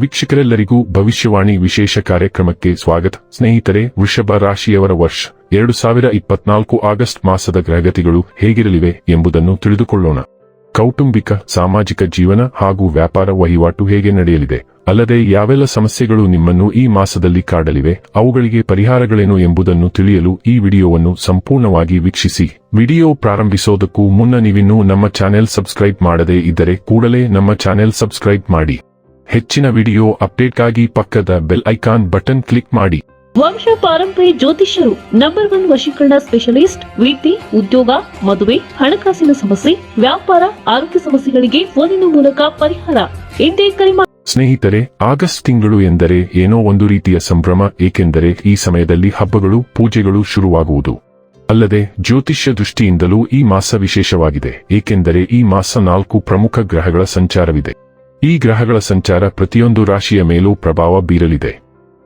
ವೀಕ್ಷಕರೆಲ್ಲರಿಗೂ ಭವಿಷ್ಯವಾಣಿ ವಿಶೇಷ ಕಾರ್ಯಕ್ರಮಕ್ಕೆ ಸ್ವಾಗತ. ಸ್ನೇಹಿತರೆ, ವೃಷಭ ರಾಶಿಯವರ ವರ್ಷ ಎರಡು ಸಾವಿರ ಇಪ್ಪತ್ನಾಲ್ಕು ಆಗಸ್ಟ್ ಮಾಸದ ಗ್ರಹಗತಿಗಳು ಹೇಗಿರಲಿವೆ ಎಂಬುದನ್ನು ತಿಳಿದುಕೊಳ್ಳೋಣ. ಕೌಟುಂಬಿಕ, ಸಾಮಾಜಿಕ ಜೀವನ ಹಾಗೂ ವ್ಯಾಪಾರ ವಹಿವಾಟು ಹೇಗೆ ನಡೆಯಲಿದೆ? ಅಲ್ಲದೆ ಯಾವೆಲ್ಲ ಸಮಸ್ಯೆಗಳು ನಿಮ್ಮನ್ನು ಈ ಮಾಸದಲ್ಲಿ ಕಾಡಲಿವೆ? ಅವುಗಳಿಗೆ ಪರಿಹಾರಗಳೇನು ಎಂಬುದನ್ನು ತಿಳಿಯಲು ಈ ವಿಡಿಯೋವನ್ನು ಸಂಪೂರ್ಣವಾಗಿ ವೀಕ್ಷಿಸಿ. ವಿಡಿಯೋ ಪ್ರಾರಂಭಿಸೋದಕ್ಕೂ ಮುನ್ನ ನೀವಿನ್ನೂ ನಮ್ಮ ಚಾನೆಲ್ ಸಬ್ಸ್ಕ್ರೈಬ್ ಮಾಡದೇ ಇದ್ದರೆ ಕೂಡಲೇ ನಮ್ಮ ಚಾನೆಲ್ ಸಬ್ಸ್ಕ್ರೈಬ್ ಮಾಡಿ. ಹೆಚ್ಚಿನ ವಿಡಿಯೋ ಅಪ್ಡೇಟ್ಗಾಗಿ ಪಕ್ಕದ ಬೆಲ್ ಐಕಾನ್ ಬಟನ್ ಕ್ಲಿಕ್ ಮಾಡಿ. ವಂಶ ಪಾರಂಪರಿ ಜ್ಯೋತಿಷ್ಯರು ನಂಬರ್ ಒನ್ ವಶೀಕರಣ ಸ್ಪೆಷಲಿಸ್ಟ್ ವೃತ್ತಿ ಉದ್ಯೋಗ ಮದುವೆ ಹಣಕಾಸಿನ ಸಮಸ್ಯೆ ವ್ಯಾಪಾರ ಆರೋಗ್ಯ ಸಮಸ್ಯೆಗಳಿಗೆ ಫೋನಿನ ಮೂಲಕ ಪರಿಹಾರ. ಎಂದೇ ಕರೆ ಸ್ನೇಹಿತರೆ ಆಗಸ್ಟ್ ತಿಂಗಳು ಎಂದರೆ ಏನೋ ಒಂದು ರೀತಿಯ ಸಂಭ್ರಮ ಏಕೆಂದರೆ ಈ ಸಮಯದಲ್ಲಿ ಹಬ್ಬಗಳು ಪೂಜೆಗಳು ಶುರುವಾಗುವುದು. ಅಲ್ಲದೆ ಜ್ಯೋತಿಷ್ಯ ದೃಷ್ಟಿಯಿಂದಲೂ ಈ ಮಾಸ ವಿಶೇಷವಾಗಿದೆ ಏಕೆಂದರೆ ಈ ಮಾಸ ನಾಲ್ಕು ಪ್ರಮುಖ ಗ್ರಹಗಳ ಸಂಚಾರವಿದೆ. ಈ ಗ್ರಹಗಳ ಸಂಚಾರ ಪ್ರತಿಯೊಂದು ರಾಶಿಯ ಮೇಲೂ ಪ್ರಭಾವ ಬೀರಲಿದೆ.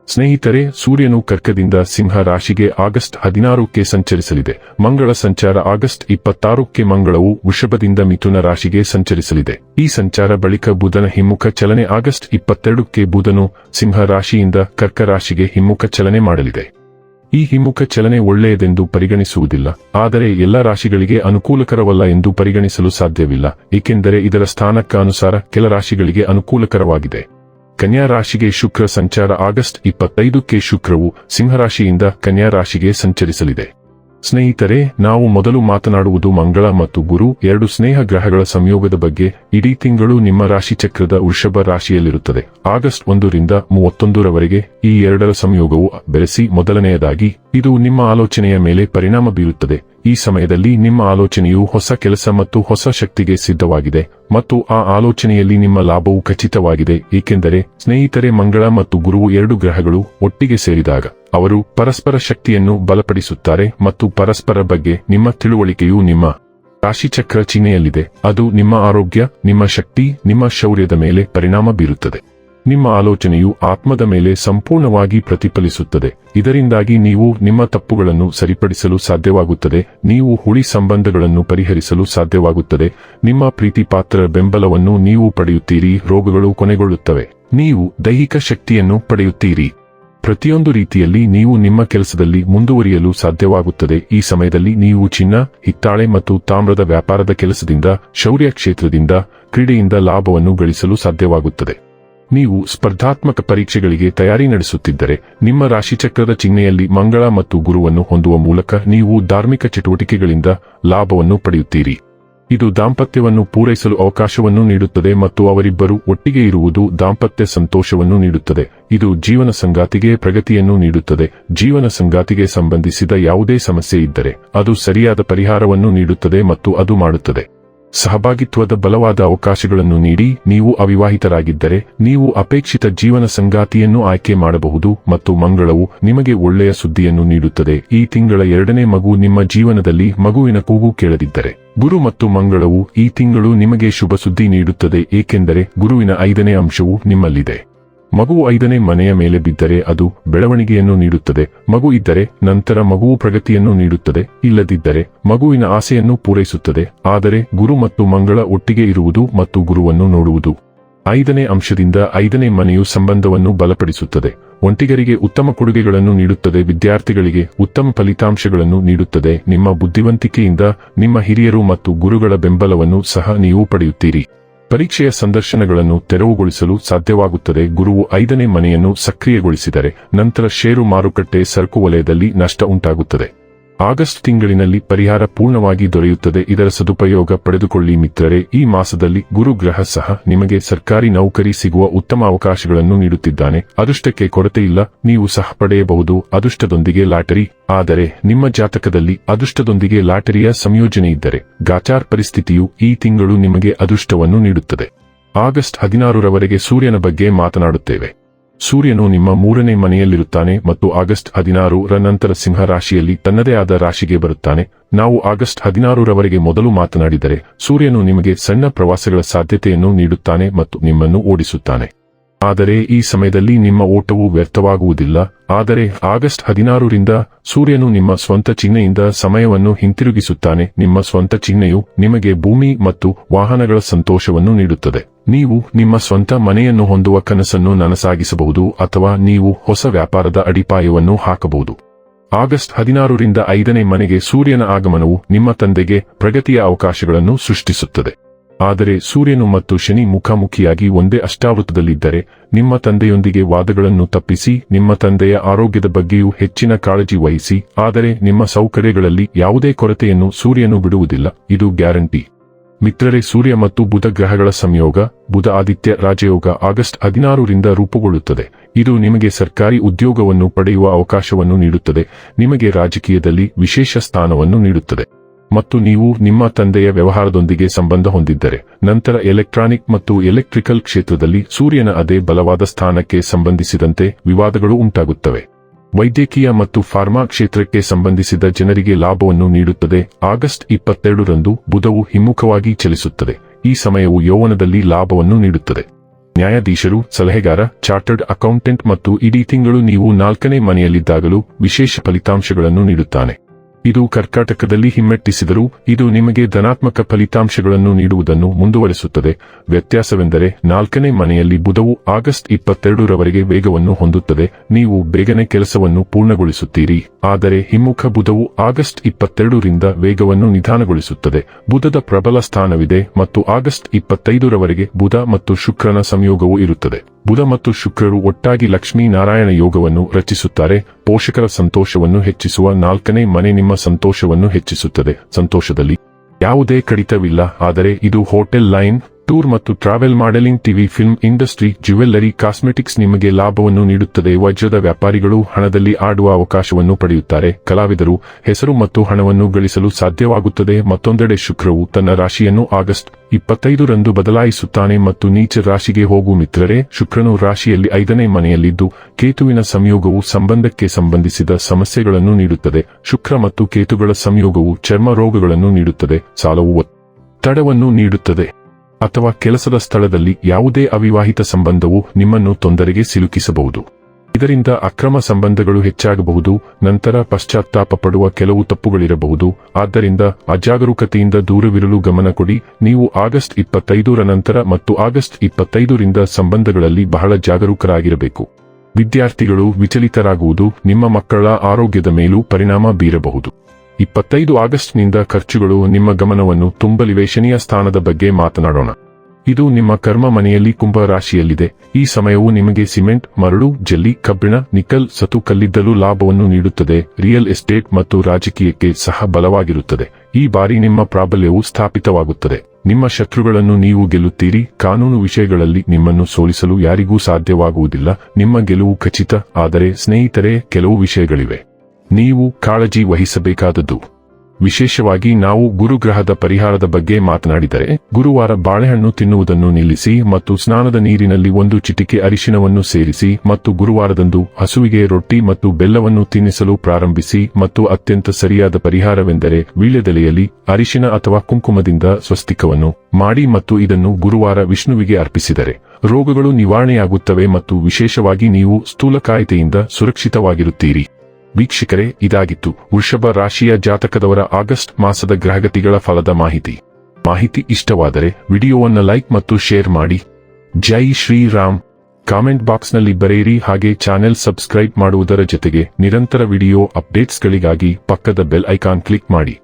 ಸ್ನೇಹಿತರೆ, ಸೂರ್ಯನು ಕರ್ಕದಿಂದ ಸಿಂಹ ರಾಶಿಗೆ ಆಗಸ್ಟ್ ಹದಿನಾರಕ್ಕೆ ಸಂಚರಿಸಲಿದೆ. ಮಂಗಳ ಸಂಚಾರ ಆಗಸ್ಟ್ ಇಪ್ಪತ್ತಾರಕ್ಕೆ ಮಂಗಳವು ವೃಷಭದಿಂದ ಮಿಥುನ ರಾಶಿಗೆ ಸಂಚರಿಸಲಿದೆ. ಈ ಸಂಚಾರ ಬಳಿಕ ಬುಧನ ಹಿಮ್ಮುಖ ಚಲನೆ ಆಗಸ್ಟ್ ಇಪ್ಪತ್ತೆರಡಕ್ಕೆ ಬುಧನು ಸಿಂಹ ರಾಶಿಯಿಂದ ಕರ್ಕ ರಾಶಿಗೆ ಹಿಮ್ಮುಖ ಚಲನೆ ಮಾಡಲಿದೆ. ಈ ಹಿಮ್ಮುಖ ಚಲನೆ ಒಳ್ಳೆಯದೆಂದು ಪರಿಗಣಿಸುವುದಿಲ್ಲ, ಆದರೆ ಎಲ್ಲ ರಾಶಿಗಳಿಗೆ ಅನುಕೂಲಕರವಲ್ಲ ಎಂದು ಪರಿಗಣಿಸಲು ಸಾಧ್ಯವಿಲ್ಲ, ಏಕೆಂದರೆ ಇದರ ಸ್ಥಾನಕ್ಕ ಅನುಸಾರ ಕೆಲ ರಾಶಿಗಳಿಗೆ ಅನುಕೂಲಕರವಾಗಿದೆ. ಕನ್ಯಾ ರಾಶಿಗೆ ಶುಕ್ರ ಸಂಚಾರ ಆಗಸ್ಟ್ ಇಪ್ಪತ್ತೈದಕ್ಕೆ ಶುಕ್ರವು ಸಿಂಹರಾಶಿಯಿಂದ ಕನ್ಯಾ ರಾಶಿಗೆ ಸಂಚರಿಸಲಿದೆ. ಸ್ನೇಹಿತರೆ, ನಾವು ಮೊದಲು ಮಾತನಾಡುವುದು ಮಂಗಳ ಮತ್ತು ಗುರು, ಎರಡು ಸ್ನೇಹ ಗ್ರಹಗಳ ಸಂಯೋಗದ ಬಗ್ಗೆ. ಇಡೀ ತಿಂಗಳು ನಿಮ್ಮ ರಾಶಿ ಚಕ್ರದ ವೃಷಭ ರಾಶಿಯಲ್ಲಿರುತ್ತದೆ. ಆಗಸ್ಟ್ ಒಂದರಿಂದ ಮೂವತ್ತೊಂದರವರೆಗೆ ಈ ಎರಡರ ಸಂಯೋಗವು ಬೆರೆಸಿ ಮೊದಲನೆಯದಾಗಿ. ಇದು ನಿಮ್ಮ ಆಲೋಚನೆಯ ಮೇಲೆ ಪರಿಣಾಮ ಬೀರುತ್ತದೆ. ಈ ಸಮಯದಲ್ಲಿ ನಿಮ್ಮ ಆಲೋಚನೆಯು ಹೊಸ ಕೆಲಸ ಮತ್ತು ಹೊಸ ಶಕ್ತಿಗೆ ಸಿದ್ಧವಾಗಿದೆ ಮತ್ತು ಆ ಆಲೋಚನೆಯಲ್ಲಿ ನಿಮ್ಮ ಲಾಭವು ಖಚಿತವಾಗಿದೆ, ಏಕೆಂದರೆ ಸ್ನೇಹಿತರೆ, ಮಂಗಳ ಮತ್ತು ಗುರು ಎರಡು ಗ್ರಹಗಳು ಒಟ್ಟಿಗೆ ಸೇರಿದಾಗ ಅವರು ಪರಸ್ಪರ ಶಕ್ತಿಯನ್ನು ಬಲಪಡಿಸುತ್ತಾರೆ ಮತ್ತು ಪರಸ್ಪರ ಬಗ್ಗೆ ನಿಮ್ಮ ತಿಳುವಳಿಕೆಯು ನಿಮ್ಮ ರಾಶಿಚಕ್ರ ಚಿಹ್ನೆಯಲ್ಲಿದೆ. ಅದು ನಿಮ್ಮ ಆರೋಗ್ಯ, ನಿಮ್ಮ ಶಕ್ತಿ, ನಿಮ್ಮ ಶೌರ್ಯದ ಮೇಲೆ ಪರಿಣಾಮ ಬೀರುತ್ತದೆ. ನಿಮ್ಮ ಆಲೋಚನೆಯು ಆತ್ಮದ ಮೇಲೆ ಸಂಪೂರ್ಣವಾಗಿ ಪ್ರತಿಫಲಿಸುತ್ತದೆ. ಇದರಿಂದಾಗಿ ನೀವು ನಿಮ್ಮ ತಪ್ಪುಗಳನ್ನು ಸರಿಪಡಿಸಲು ಸಾಧ್ಯವಾಗುತ್ತದೆ. ನೀವು ಹುಳಿ ಸಂಬಂಧಗಳನ್ನು ಪರಿಹರಿಸಲು ಸಾಧ್ಯವಾಗುತ್ತದೆ. ನಿಮ್ಮ ಪ್ರೀತಿಪಾತ್ರರ ಬೆಂಬಲವನ್ನು ನೀವು ಪಡೆಯುತ್ತೀರಿ, ರೋಗಗಳು ಕೊನೆಗೊಳ್ಳುತ್ತವೆ. ನೀವು ದೈಹಿಕ ಶಕ್ತಿಯನ್ನು ಪಡೆಯುತ್ತೀರಿ. ಪ್ರತಿಯೊಂದು ರೀತಿಯಲ್ಲಿ ನೀವು ನಿಮ್ಮ ಕೆಲಸದಲ್ಲಿ ಮುಂದುವರಿಯಲು ಸಾಧ್ಯವಾಗುತ್ತದೆ. ಈ ಸಮಯದಲ್ಲಿ ನೀವು ಚಿನ್ನ, ಹಿತ್ತಾಳೆ ಮತ್ತು ತಾಮ್ರದ ವ್ಯಾಪಾರದ ಕೆಲಸದಿಂದ, ಶೌರ್ಯ ಕ್ಷೇತ್ರದಿಂದ, ಕ್ರೀಡೆಯಿಂದ ಲಾಭವನ್ನು ಗಳಿಸಲು ಸಾಧ್ಯವಾಗುತ್ತದೆ. ನೀವು ಸ್ಪರ್ಧಾತ್ಮಕ ಪರೀಕ್ಷೆಗಳಿಗೆ ತಯಾರಿ ನಡೆಸುತ್ತಿದ್ದರೆ, ನಿಮ್ಮ ರಾಶಿಚಕ್ರದ ಚಿಹ್ನೆಯಲ್ಲಿ ಮಂಗಳ ಮತ್ತು ಗುರುವನ್ನು ಹೊಂದುವ ಮೂಲಕ ನೀವು ಧಾರ್ಮಿಕ ಚಟುವಟಿಕೆಗಳಿಂದ ಲಾಭವನ್ನು ಪಡೆಯುತ್ತೀರಿ. ಇದು ದಾಂಪತ್ಯವನ್ನು ಪೂರೈಸಲು ಅವಕಾಶವನ್ನು ನೀಡುತ್ತದೆ ಮತ್ತು ಅವರಿಬ್ಬರು ಒಟ್ಟಿಗೆ ಇರುವುದು ದಾಂಪತ್ಯ ಸಂತೋಷವನ್ನು ನೀಡುತ್ತದೆ. ಇದು ಜೀವನ ಸಂಗಾತಿಗೆ ಪ್ರಗತಿಯನ್ನು ನೀಡುತ್ತದೆ. ಜೀವನ ಸಂಗಾತಿಗೆ ಸಂಬಂಧಿಸಿದ ಯಾವುದೇ ಸಮಸ್ಯೆ ಇದ್ದರೆ, ಅದು ಸರಿಯಾದ ಪರಿಹಾರವನ್ನು ನೀಡುತ್ತದೆ ಮತ್ತು ಅದು ಮಾಡುತ್ತದೆ. ಸಹಭಾಗಿತ್ವದ ಬಲವಾದ ಅವಕಾಶಗಳನ್ನು ನೀಡಿ ನೀವು ಅವಿವಾಹಿತರಾಗಿದ್ದರೆ ನೀವು ಅಪೇಕ್ಷಿತ ಜೀವನ ಸಂಗಾತಿಯನ್ನು ಆಯ್ಕೆ ಮಾಡಬಹುದು ಮತ್ತು ಮಂಗಳವು ನಿಮಗೆ ಒಳ್ಳೆಯ ಸುದ್ದಿಯನ್ನು ನೀಡುತ್ತದೆ. ಈ ತಿಂಗಳ ಎರಡನೇ ಮಗು ನಿಮ್ಮ ಜೀವನದಲ್ಲಿ ಮಗುವಿನ ಕೂಗು ಕೇಳದಿದ್ದರೆ. ಗುರು ಮತ್ತು ಮಂಗಳವು ಈ ತಿಂಗಳು ನಿಮಗೆ ಶುಭ ಸುದ್ದಿ ನೀಡುತ್ತದೆ, ಏಕೆಂದರೆ ಗುರುವಿನ ಐದನೇ ಅಂಶವು ನಿಮ್ಮಲ್ಲಿದೆ. ಮಗು ಐದನೇ ಮನೆಯ ಮೇಲೆ ಬಿದ್ದರೆ ಅದು ಬೆಳವಣಿಗೆಯನ್ನು ನೀಡುತ್ತದೆ. ಮಗು ಇದ್ದರೆ ನಂತರ ಮಗುವು ಪ್ರಗತಿಯನ್ನು ನೀಡುತ್ತದೆ. ಇಲ್ಲದಿದ್ದರೆ ಮಗುವಿನ ಆಸೆಯನ್ನು ಪೂರೈಸುತ್ತದೆ. ಆದರೆ ಗುರು ಮತ್ತು ಮಂಗಳ ಒಟ್ಟಿಗೆ ಇರುವುದು ಮತ್ತು ಗುರುವನ್ನು ನೋಡುವುದು. ಐದನೇ ಅಂಶದಿಂದ ಐದನೇ ಮನೆಯು ಸಂಬಂಧವನ್ನು ಬಲಪಡಿಸುತ್ತದೆ. ಒಂಟಿಗರಿಗೆ ಉತ್ತಮ ಕೊಡುಗೆಗಳನ್ನು ನೀಡುತ್ತದೆ. ವಿದ್ಯಾರ್ಥಿಗಳಿಗೆ ಉತ್ತಮ ಫಲಿತಾಂಶಗಳನ್ನು ನೀಡುತ್ತದೆ. ನಿಮ್ಮ ಬುದ್ಧಿವಂತಿಕೆಯಿಂದ ನಿಮ್ಮ ಹಿರಿಯರು ಮತ್ತು ಗುರುಗಳ ಬೆಂಬಲವನ್ನು ಸಹ ನೀವು ಪಡೆಯುತ್ತೀರಿ. ಪರೀಕ್ಷೆಯ ಸಂದರ್ಶನಗಳನ್ನು ತೆರವುಗೊಳಿಸಲು ಸಾಧ್ಯವಾಗುತ್ತದೆ. ಗುರುವು ಐದನೇ ಮನೆಯನ್ನು ಸಕ್ರಿಯಗೊಳಿಸಿದರೆ, ನಂತರ ಷೇರು ಮಾರುಕಟ್ಟೆ ಸರಕು ವಲಯದಲ್ಲಿ ನಷ್ಟ ಉಂಟಾಗುತ್ತದೆ. ಆಗಸ್ಟ್ ತಿಂಗಳಿನಲ್ಲಿ ಪರಿಹಾರ ಪೂರ್ಣವಾಗಿ ದೊರೆಯುತ್ತದೆ. ಇದರ ಸದುಪಯೋಗ ಪಡೆದುಕೊಳ್ಳಿ ಮಿತ್ರರೇ, ಈ ಮಾಸದಲ್ಲಿ ಗುರುಗ್ರಹ ಸಹ ನಿಮಗೆ ಸರ್ಕಾರಿ ನೌಕರಿ ಸಿಗುವ ಉತ್ತಮ ಅವಕಾಶಗಳನ್ನು ನೀಡುತ್ತಿದ್ದಾನೆ. ಅದೃಷ್ಟಕ್ಕೆ ಕೊರತೆಯಿಲ್ಲ ನೀವು ಸಹ ಪಡೆಯಬಹುದು ಅದೃಷ್ಟದೊಂದಿಗೆ ಲಾಟರಿ. ಆದರೆ, ನಿಮ್ಮ ಜಾತಕದಲ್ಲಿ ಅದೃಷ್ಟದೊಂದಿಗೆ ಲಾಟರಿಯ ಸಂಯೋಜನೆ ಇದ್ದರೆ ಗಾಚಾರ್ ಪರಿಸ್ಥಿತಿಯು ಈ ತಿಂಗಳು ನಿಮಗೆ ಅದೃಷ್ಟವನ್ನು ನೀಡುತ್ತದೆ. ಆಗಸ್ಟ್ ಹದಿನಾರರವರೆಗೆ ಸೂರ್ಯನ ಬಗ್ಗೆ ಮಾತನಾಡುತ್ತೇವೆ. ಸೂರ್ಯನು ನಿಮ್ಮ ಮೂರನೇ ಮನೆಯಲ್ಲಿರುತ್ತಾನೆ ಮತ್ತು ಆಗಸ್ಟ್ ಹದಿನಾರು ರ ನಂತರ ಸಿಂಹ ರಾಶಿಯಲ್ಲಿ ತನ್ನದೇ ಆದ ರಾಶಿಗೆ ಬರುತ್ತಾನೆ. ನಾವು ಆಗಸ್ಟ್ ಹದಿನಾರರವರೆಗೆ ಮೊದಲು ಮಾತನಾಡಿದರೆ, ಸೂರ್ಯನು ನಿಮಗೆ ಸಣ್ಣ ಪ್ರವಾಸಗಳ ಸಾಧ್ಯತೆಯನ್ನು ನೀಡುತ್ತಾನೆ ಮತ್ತು ನಿಮ್ಮನ್ನು ಓಡಿಸುತ್ತಾನೆ. ಆದರೆ ಈ ಸಮಯದಲ್ಲಿ ನಿಮ್ಮ ಓಟವು ವ್ಯರ್ಥವಾಗುವುದಿಲ್ಲ. ಆದರೆ ಆಗಸ್ಟ್ ಹದಿನಾರರಿಂದ ಸೂರ್ಯನು ನಿಮ್ಮ ಸ್ವಂತ ಚಿಹ್ನೆಯಿಂದ ಸಮಯವನ್ನು ಹಿಂತಿರುಗಿಸುತ್ತಾನೆ. ನಿಮ್ಮ ಸ್ವಂತ ಚಿಹ್ನೆಯು ನಿಮಗೆ ಭೂಮಿ ಮತ್ತು ವಾಹನಗಳ ಸಂತೋಷವನ್ನು ನೀಡುತ್ತದೆ. ನೀವು ನಿಮ್ಮ ಸ್ವಂತ ಮನೆಯನ್ನು ಹೊಂದುವ ಕನಸನ್ನು ನನಸಾಗಿಸಬಹುದು ಅಥವಾ ನೀವು ಹೊಸ ವ್ಯಾಪಾರದ ಅಡಿಪಾಯವನ್ನು ಹಾಕಬಹುದು. ಆಗಸ್ಟ್ ಹದಿನಾರರಿಂದ ಐದನೇ ಮನೆಗೆ ಸೂರ್ಯನ ಆಗಮನವು ನಿಮ್ಮ ತಂದೆಗೆ ಪ್ರಗತಿಯ ಅವಕಾಶಗಳನ್ನು ಸೃಷ್ಟಿಸುತ್ತದೆ. ಆದರೆ ಸೂರ್ಯನು ಮತ್ತು ಶನಿ ಮುಖಾಮುಖಿಯಾಗಿ ಒಂದೇ ಅಷ್ಟಾವೃತದಲ್ಲಿದ್ದರೆ, ನಿಮ್ಮ ತಂದೆಯೊಂದಿಗೆ ವಾದಗಳನ್ನು ತಪ್ಪಿಸಿ, ನಿಮ್ಮ ತಂದೆಯ ಆರೋಗ್ಯದ ಬಗ್ಗೆಯೂ ಹೆಚ್ಚಿನ ಕಾಳಜಿ ವಹಿಸಿ, ಆದರೆ ನಿಮ್ಮ ಸೌಕರ್ಯಗಳಲ್ಲಿ ಯಾವುದೇ ಕೊರತೆಯನ್ನು ಸೂರ್ಯನು ಬಿಡುವುದಿಲ್ಲ, ಇದು ಗ್ಯಾರಂಟಿ. ಮಿತ್ರರೇ, ಸೂರ್ಯ ಮತ್ತು ಬುಧ ಗ್ರಹಗಳ ಸಂಯೋಗ, ಬುಧ ಆದಿತ್ಯ ರಾಜಯೋಗ ಆಗಸ್ಟ್ ಹದಿನಾರರಿಂದ ರೂಪುಗೊಳ್ಳುತ್ತದೆ. ಇದು ನಿಮಗೆ ಸರ್ಕಾರಿ ಉದ್ಯೋಗವನ್ನು ಪಡೆಯುವ ಅವಕಾಶವನ್ನು ನೀಡುತ್ತದೆ, ನಿಮಗೆ ರಾಜಕೀಯದಲ್ಲಿ ವಿಶೇಷ ಸ್ಥಾನವನ್ನು ನೀಡುತ್ತದೆ. ಮತ್ತು ನೀವು ನಿಮ್ಮ ತಂದೆಯ ವ್ಯವಹಾರದೊಂದಿಗೆ ಸಂಬಂಧ ಹೊಂದಿದ್ದರೆ, ನಂತರ ಎಲೆಕ್ಟ್ರಾನಿಕ್ ಮತ್ತು ಎಲೆಕ್ಟ್ರಿಕಲ್ ಕ್ಷೇತ್ರದಲ್ಲಿ ಸೂರ್ಯನ ಅದೇ ಬಲವಾದ ಸ್ಥಾನಕ್ಕೆ ಸಂಬಂಧಿಸಿದಂತೆ ವಿವಾದಗಳು ಉಂಟಾಗುತ್ತವೆ. ವೈದ್ಯಕೀಯ ಮತ್ತು ಫಾರ್ಮಾ ಕ್ಷೇತ್ರಕ್ಕೆ ಸಂಬಂಧಿಸಿದ ಜನರಿಗೆ ಲಾಭವನ್ನು ನೀಡುತ್ತದೆ. ಆಗಸ್ಟ್ ಇಪ್ಪತ್ತೆರಡರಂದು ಬುಧವು ಹಿಮ್ಮುಖವಾಗಿ ಚಲಿಸುತ್ತದೆ. ಈ ಸಮಯವು ಯೌವನದಲ್ಲಿ ಲಾಭವನ್ನು ನೀಡುತ್ತದೆ. ನ್ಯಾಯಾಧೀಶರು, ಸಲಹೆಗಾರ, ಚಾರ್ಟರ್ಡ್ ಅಕೌಂಟೆಂಟ್ ಮತ್ತು ಇಡೀ ತಿಂಗಳು ನೀವು ನಾಲ್ಕನೇ ಮನೆಯಲ್ಲಿದ್ದಾಗಲೂ ವಿಶೇಷ ಫಲಿತಾಂಶಗಳನ್ನು ನೀಡುತ್ತಾನೆ. ಇದು ಕರ್ಕಾಟಕದಲ್ಲಿ ಹಿಮ್ಮೆಟ್ಟಿಸಿದರೂ ಇದು ನಿಮಗೆ ಧನಾತ್ಮಕ ಫಲಿತಾಂಶಗಳನ್ನು ನೀಡುವುದನ್ನು ಮುಂದುವರೆಸುತ್ತದೆ. ವ್ಯತ್ಯಾಸವೆಂದರೆ ನಾಲ್ಕನೇ ಮನೆಯಲ್ಲಿ ಬುಧವು ಆಗಸ್ಟ್ ಇಪ್ಪತ್ತೆರಡರವರೆಗೆ ವೇಗವನ್ನು ಹೊಂದುತ್ತದೆ. ನೀವು ಬೇಗನೆ ಕೆಲಸವನ್ನು ಪೂರ್ಣಗೊಳಿಸುತ್ತೀರಿ. ಆದರೆ ಹಿಮ್ಮುಖ ಬುಧವು ಆಗಸ್ಟ್ ಇಪ್ಪತ್ತೆರಡರಿಂದ ವೇಗವನ್ನು ನಿಧಾನಗೊಳಿಸುತ್ತದೆ. ಬುಧದ ಪ್ರಬಲ ಸ್ಥಾನವಿದೆ ಮತ್ತು ಆಗಸ್ಟ್ ಇಪ್ಪತ್ತೈದರವರೆಗೆ ಬುಧ ಮತ್ತು ಶುಕ್ರನ ಸಂಯೋಗವೂ ಇರುತ್ತದೆ. ಬುಧ ಮತ್ತು ಶುಕ್ರರು ಒಟ್ಟಾಗಿ ಲಕ್ಷ್ಮೀ ನಾರಾಯಣ ಯೋಗವನ್ನು ರಚಿಸುತ್ತಾರೆ. ಪೋಷಕರ ಸಂತೋಷವನ್ನು ಹೆಚ್ಚಿಸುವ ನಾಲ್ಕನೇ ಮನೆ ನಿಮ್ಮ ಸಂತೋಷವನ್ನು ಹೆಚ್ಚಿಸುತ್ತದೆ. ಸಂತೋಷದಲ್ಲಿ ಯಾವುದೇ ಕಡಿತವಿಲ್ಲ, ಆದರೆ ಇದು ಹೋಟೆಲ್ ಲೈನ್ ಟೂರ್ ಮತ್ತು travel modeling TV film industry jewellery cosmetics ನಿಮಗೆ ಲಾಭವನ್ನು ನೀಡುತ್ತದೆ. ವಜ್ರದ ವ್ಯಾಪಾರಿಗಳು ಹಣದಲ್ಲಿ ಆಡುವ ಅವಕಾಶವನ್ನು ಪಡೆಯುತ್ತಾರೆ. ಕಲಾವಿದರು ಹೆಸರು ಮತ್ತು ಹಣವನ್ನು ಗಳಿಸಲು ಸಾಧ್ಯವಾಗುತ್ತದೆ. ಮತ್ತೊಂದೆಡೆ ಶುಕ್ರವು ತನ್ನ ರಾಶಿಯನ್ನು ಆಗಸ್ಟ್ ಇಪ್ಪತ್ತೈದರಂದು ಬದಲಾಯಿಸುತ್ತಾನೆ ಮತ್ತು ನೀಚ ರಾಶಿಗೆ ಹೋಗು ಮಿತ್ರರೇ, ಶುಕ್ರನು ರಾಶಿಯಲ್ಲಿ ಐದನೇ ಮನೆಯಲ್ಲಿದ್ದು, ಕೇತುವಿನ ಸಂಯೋಗವು ಸಂಬಂಧಕ್ಕೆ ಸಂಬಂಧಿಸಿದ ಸಮಸ್ಯೆಗಳನ್ನು ನೀಡುತ್ತದೆ. ಶುಕ್ರ ಮತ್ತು ಕೇತುಗಳ ಸಂಯೋಗವು ಚರ್ಮ ರೋಗಗಳನ್ನು ನೀಡುತ್ತದೆ. ಸಾಲವು ತಡವನ್ನು ನೀಡುತ್ತದೆ. ಅಥವಾ ಕೆಲಸದ ಸ್ಥಳದಲ್ಲಿ ಯಾವುದೇ ಅವಿವಾಹಿತ ಸಂಬಂಧವು ನಿಮ್ಮನ್ನು ತೊಂದರೆಗೆ ಸಿಲುಕಿಸಬಹುದು. ಇದರಿಂದ ಅಕ್ರಮ ಸಂಬಂಧಗಳು ಹೆಚ್ಚಾಗಬಹುದು, ನಂತರ ಪಶ್ಚಾತ್ತಾಪ ಪಡುವ ಕೆಲವು ತಪ್ಪುಗಳಿರಬಹುದು, ಆದ್ದರಿಂದ ಅಜಾಗರೂಕತೆಯಿಂದ ದೂರವಿರಲು ಗಮನ ಕೊಡಿ, ನೀವು ಆಗಸ್ಟ್ ಇಪ್ಪತ್ತೈದರ ನಂತರ ಮತ್ತು ಆಗಸ್ಟ್ ಇಪ್ಪತ್ತೈದರಿಂದ ಸಂಬಂಧಗಳಲ್ಲಿ ಬಹಳ ಜಾಗರೂಕರಾಗಿರಬೇಕು. ವಿದ್ಯಾರ್ಥಿಗಳು ವಿಚಲಿತರಾಗುವುದು ನಿಮ್ಮ ಮಕ್ಕಳ ಆರೋಗ್ಯದ ಮೇಲೂ ಪರಿಣಾಮ ಬೀರಬಹುದು. ಇಪ್ಪತ್ತೈದು ಆಗಸ್ಟ್ನಿಂದ ಖರ್ಚುಗಳು ನಿಮ್ಮ ಗಮನವನ್ನು ತುಂಬಲಿವೆ. ಶನಿಯ ಸ್ಥಾನದ ಬಗ್ಗೆ ಮಾತನಾಡೋಣ. ಇದು ನಿಮ್ಮ ಕರ್ಮ ಮನೆಯಲ್ಲಿ ಕುಂಭ ರಾಶಿಯಲ್ಲಿದೆ. ಈ ಸಮಯವು ನಿಮಗೆ ಸಿಮೆಂಟ್, ಮರಳು, ಜಲ್ಲಿ, ಕಬ್ಬಿಣ, ನಿಕಲ್, ಸತು ಕಲ್ಲಿದ್ದಲು ಲಾಭವನ್ನು ನೀಡುತ್ತದೆ. ರಿಯಲ್ ಎಸ್ಟೇಟ್ ಮತ್ತು ರಾಜಕೀಯಕ್ಕೆ ಸಹ ಬಲವಾಗಿರುತ್ತದೆ. ಈ ಬಾರಿ ನಿಮ್ಮ ಪ್ರಾಬಲ್ಯವು ಸ್ಥಾಪಿತವಾಗುತ್ತದೆ. ನಿಮ್ಮ ಶತ್ರುಗಳನ್ನು ನೀವು ಗೆಲ್ಲುತ್ತೀರಿ. ಕಾನೂನು ವಿಷಯಗಳಲ್ಲಿ ನಿಮ್ಮನ್ನು ಸೋಲಿಸಲು ಯಾರಿಗೂ ಸಾಧ್ಯವಾಗುವುದಿಲ್ಲ. ನಿಮ್ಮ ಗೆಲುವು ಖಚಿತ, ಆದರೆ ಸ್ನೇಹಿತರೇ, ಕೆಲವು ವಿಷಯಗಳಿವೆ. ನೀವು ಕಾಳಜಿ ವಹಿಸಬೇಕಾದದ್ದು. ವಿಶೇಷವಾಗಿ ನಾವು ಗುರುಗ್ರಹದ ಪರಿಹಾರದ ಬಗ್ಗೆ ಮಾತನಾಡಿದರೆ, ಗುರುವಾರ ಬಾಳೆಹಣ್ಣು ತಿನ್ನುವುದನ್ನು ನಿಲ್ಲಿಸಿ ಮತ್ತು ಸ್ನಾನದ ನೀರಿನಲ್ಲಿ ಒಂದು ಚಿಟಿಕೆ ಅರಿಶಿನವನ್ನು ಸೇರಿಸಿ ಮತ್ತು ಗುರುವಾರದಂದು ಹಸುವಿಗೆ ರೊಟ್ಟಿ ಮತ್ತು ಬೆಲ್ಲವನ್ನು ತಿನ್ನಿಸಲು ಪ್ರಾರಂಭಿಸಿ ಮತ್ತು ಅತ್ಯಂತ ಸರಿಯಾದ ಪರಿಹಾರವೆಂದರೆ ವೀಳ್ಯದೆಲೆಯಲ್ಲಿ ಅರಿಶಿನ ಅಥವಾ ಕುಂಕುಮದಿಂದ ಸ್ವಸ್ತಿಕವನ್ನು ಮಾಡಿ ಮತ್ತು ಇದನ್ನು ಗುರುವಾರ ವಿಷ್ಣುವಿಗೆ ಅರ್ಪಿಸಿದರೆ. ರೋಗಗಳು ನಿವಾರಣೆಯಾಗುತ್ತವೆ ಮತ್ತು ವಿಶೇಷವಾಗಿ ನೀವು ಸ್ಥೂಲಕಾಯತೆಯಿಂದ ಸುರಕ್ಷಿತವಾಗಿರುತ್ತೀರಿ. ವೀಕ್ಷಕರೇ, ಇದಾಗಿತ್ತು ವೃಷಭ ರಾಶಿಯ ಜಾತಕದವರ ಆಗಸ್ಟ್ ಮಾಸದ ಗ್ರಹಗತಿಗಳ ಫಲದ ಮಾಹಿತಿ. ಮಾಹಿತಿ ಇಷ್ಟವಾದರೆ ವಿಡಿಯೋವನ್ನು ಲೈಕ್ ಮತ್ತು ಶೇರ್ ಮಾಡಿ. ಜೈ ಶ್ರೀರಾಮ್. ಕಾಮೆಂಟ್ ಬಾಕ್ಸ್ನಲ್ಲಿ ಬರೆಯಿರಿ ಹಾಗೆ ಚಾನೆಲ್ ಸಬ್ಸ್ಕ್ರೈಬ್ ಮಾಡುವುದರ ಜೊತೆಗೆ ನಿರಂತರ ವಿಡಿಯೋ ಅಪ್ಡೇಟ್ಸ್ಗಳಿಗಾಗಿ ಪಕ್ಕದ ಬೆಲ್ ಐಕಾನ್ ಕ್ಲಿಕ್ ಮಾಡಿ.